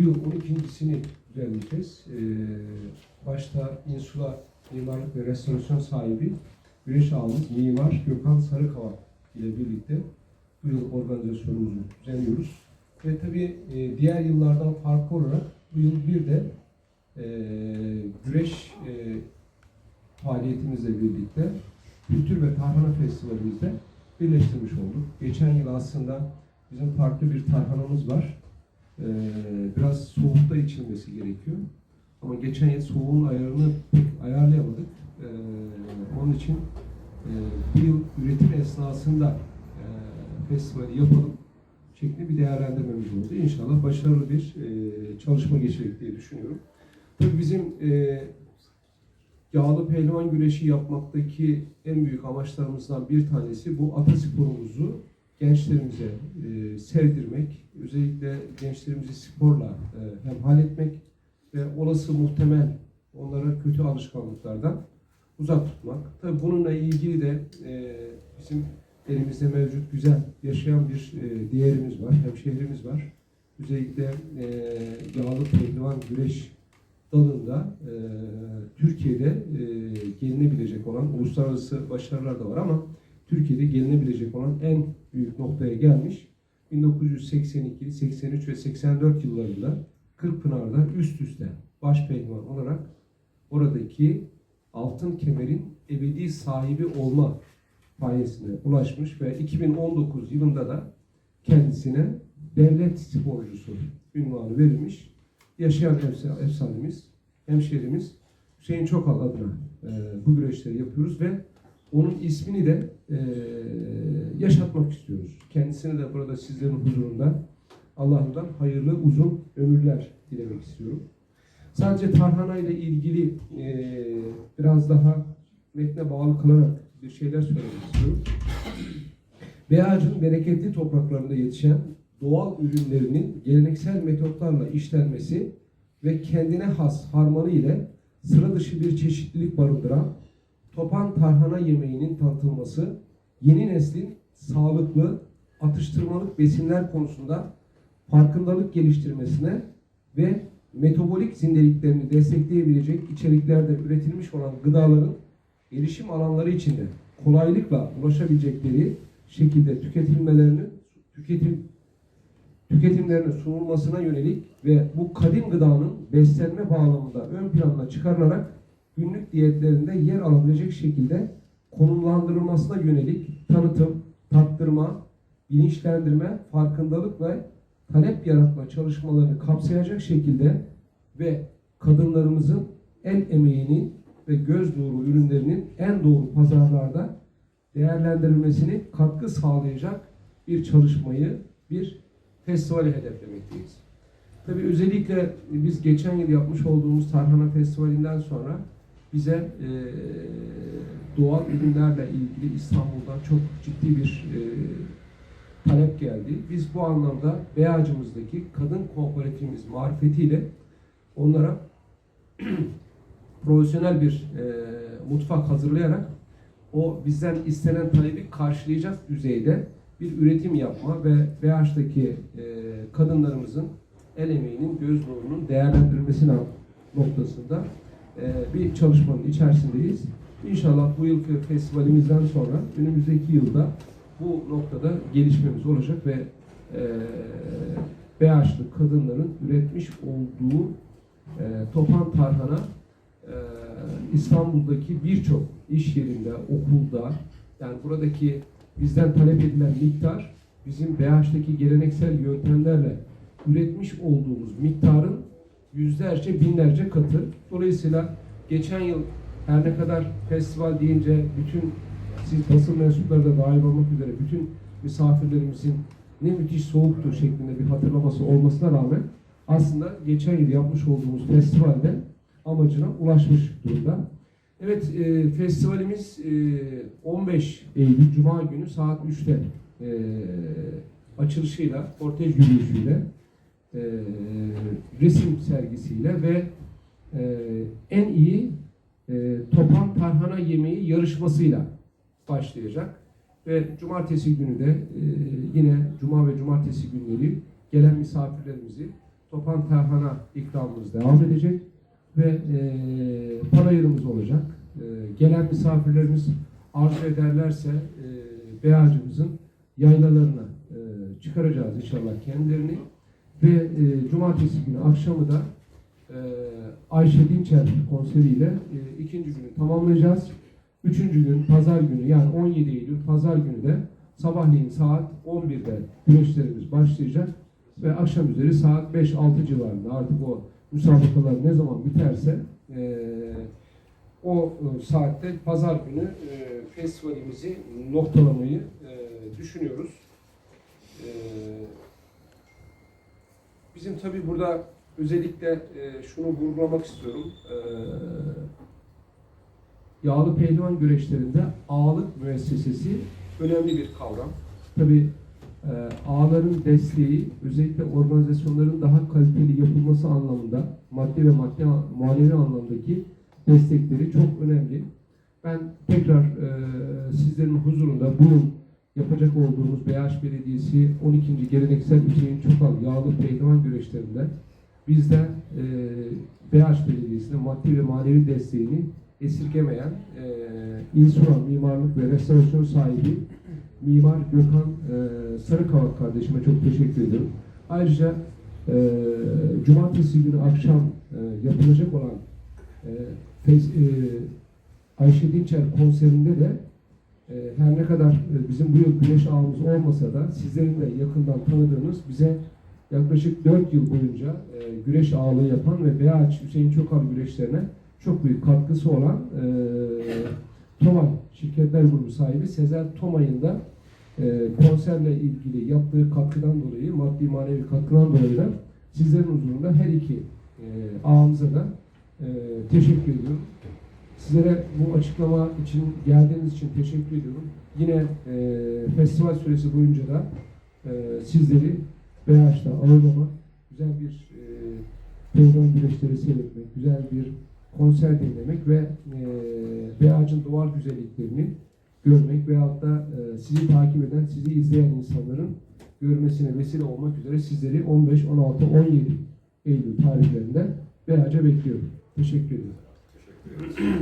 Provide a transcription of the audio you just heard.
Bu yıl 12.sini düzenleyeceğiz. Ee, başta Insula Mimarlık ve Restorasyon sahibi Güneş Ağımız Mimar Gökhan Sarıkava ile birlikte bu yıl organizasyonumuzu düzenliyoruz. Ve tabii e, diğer yıllardan farklı olarak bu yıl bir de e, güreş e, faaliyetimizle birlikte Kültür ve Tarhana Festivalimizde birleştirmiş olduk. Geçen yıl aslında bizim farklı bir tarhanamız var. Ee, biraz soğukta içilmesi gerekiyor. Ama geçen yıl soğuğun ayarını pek ayarlayamadık. Ee, onun için e, bu yıl üretim esnasında e, festivali yapalım şeklinde bir değerlendirmemiz oldu. İnşallah başarılı bir e, çalışma geçirecek diye düşünüyorum. Tabii bizim yağlı pehlivan güreşi yapmaktaki en büyük amaçlarımızdan bir tanesi bu atasporumuzu gençlerimize e, sevdirmek, özellikle gençlerimizi sporla e, hemhal etmek ve olası muhtemel onlara kötü alışkanlıklardan uzak tutmak. Tabii bununla ilgili de e, bizim elimizde mevcut güzel yaşayan bir e, diğerimiz var, hemşehrimiz var. Özellikle e, yağlı pehlivan güreş dalında e, Türkiye'de e, gelinebilecek olan uluslararası başarılar da var ama Türkiye'de gelinebilecek olan en büyük noktaya gelmiş. 1982, 83 ve 84 yıllarında Kırkpınar'da üst üste baş pehlivan olarak oradaki altın kemerin ebedi sahibi olma payesine ulaşmış ve 2019 yılında da kendisine devlet sporcusu ünvanı verilmiş. Yaşayan efsa- efsanemiz, hemşehrimiz Hüseyin Çokal adına e, bu güreşleri yapıyoruz ve onun ismini de e, yaşatmak istiyoruz. Kendisine de burada sizlerin huzurunda Allah'tan hayırlı uzun ömürler dilemek istiyorum. Sadece tarhana ile ilgili e, biraz daha metne bağlı kalarak bir şeyler söylemek istiyorum. Beyazcı'nın bereketli topraklarında yetişen doğal ürünlerinin geleneksel metotlarla işlenmesi ve kendine has harmanı ile sıra dışı bir çeşitlilik barındıran topan tarhana yemeğinin tanıtılması, yeni neslin sağlıklı, atıştırmalık besinler konusunda farkındalık geliştirmesine ve metabolik zindeliklerini destekleyebilecek içeriklerde üretilmiş olan gıdaların erişim alanları içinde kolaylıkla ulaşabilecekleri şekilde tüketilmelerini tüketim tüketimlerine sunulmasına yönelik ve bu kadim gıdanın beslenme bağlamında ön plana çıkarılarak günlük diyetlerinde yer alabilecek şekilde konumlandırılmasına yönelik tanıtım, tattırma, bilinçlendirme, farkındalık ve talep yaratma çalışmalarını kapsayacak şekilde ve kadınlarımızın el emeğini ve göz nuru ürünlerinin en doğru pazarlarda değerlendirilmesini katkı sağlayacak bir çalışmayı, bir festivali hedeflemekteyiz. Tabii özellikle biz geçen yıl yapmış olduğumuz Tarhana Festivali'nden sonra bize e, doğal ürünlerle ilgili İstanbul'dan çok ciddi bir e, talep geldi. Biz bu anlamda Beyacımızdaki kadın kooperatifimiz marifetiyle onlara profesyonel bir e, mutfak hazırlayarak o bizden istenen talebi karşılayacak düzeyde bir üretim yapma ve BH'daki e, kadınlarımızın el emeğinin, göz nurunun değerlendirilmesi noktasında e, bir çalışmanın içerisindeyiz. İnşallah bu yılki festivalimizden sonra önümüzdeki yılda bu noktada gelişmemiz olacak ve e, BH'lı kadınların üretmiş olduğu e, topan tarhana e, İstanbul'daki birçok iş yerinde, okulda yani buradaki bizden talep edilen miktar bizim BH'daki geleneksel yöntemlerle üretmiş olduğumuz miktarın yüzlerce, binlerce katı. Dolayısıyla geçen yıl her ne kadar festival deyince bütün siz basın mensupları da dahil olmak üzere bütün misafirlerimizin ne müthiş soğuktu şeklinde bir hatırlaması olmasına rağmen aslında geçen yıl yapmış olduğumuz festivalde amacına ulaşmış durumda. Evet, e, festivalimiz e, 15 Eylül Cuma günü saat 3'te e, açılışıyla, kortej yürüyüşüyle, e, resim sergisiyle ve e, en iyi e, topan tarhana yemeği yarışmasıyla başlayacak. Ve cumartesi günü de e, yine cuma ve cumartesi günleri gelen misafirlerimizi Topan tarhana ikramımız devam edecek ve e, panayırımız olacak. E, gelen misafirlerimiz arzu ederlerse e, Beyacımızın yaylalarına e, çıkaracağız inşallah kendilerini ve e, cumartesi günü akşamı da e, Ayşe Dinçer konseriyle e, ikinci günü tamamlayacağız. Üçüncü gün pazar günü yani 17 Eylül pazar günü de sabahleyin saat 11'de güreşlerimiz başlayacak ve akşam üzeri saat 5-6 civarında artık o müsabakalar ne zaman biterse e, o e, saatte pazar günü e, festivalimizi noktalamayı e, düşünüyoruz. Bizim tabii burada özellikle e, şunu vurgulamak istiyorum. E, yağlı pehlivan güreşlerinde ağalık müessesesi önemli bir kavram. Tabii e, ağaların desteği özellikle organizasyonların daha kaliteli yapılması anlamında maddi ve maddi manevi anlamdaki destekleri çok önemli. Ben tekrar e, sizlerin huzurunda bugün yapacak olduğumuz BH Belediyesi 12. Geleneksel Hüseyin Çokal Yağlı Pehlivan güreşlerinde biz de e, BH Belediyesi'ne maddi ve manevi desteğini esirgemeyen e, İnsura Mimarlık ve Restorasyon sahibi Mimar Gökhan e, Sarıkavak kardeşime çok teşekkür ediyorum. Ayrıca e, Cumartesi günü akşam e, yapılacak olan e, Fes- e, Ayşe Dinçer konserinde de her ne kadar e, bizim bu yıl güneş ağımız olmasa da sizlerin de yakından tanıdığınız bize yaklaşık 4 yıl boyunca e, güreş ağlığı yapan ve BH Hüseyin Çokal güreşlerine çok büyük katkısı olan e, Tomay Şirketler Grubu sahibi Sezer Tomay'ın da e, konserle ilgili yaptığı katkıdan dolayı, maddi manevi katkıdan dolayı da sizlerin huzurunda her iki e, ağamıza da e, teşekkür ediyorum. Sizlere bu açıklama için geldiğiniz için teşekkür ediyorum. Yine e, festival süresi boyunca da e, sizleri BH'da ağırlamak, güzel bir e, pehlivan güreşleri seyretmek, güzel bir konser dinlemek ve e, BH'ın doğal güzelliklerini görmek veyahut da e, sizi takip eden, sizi izleyen insanların görmesine vesile olmak üzere sizleri 15, 16, 17 Eylül tarihlerinde BH'e bekliyorum. Teşekkür ediyorum. Teşekkür ederiz.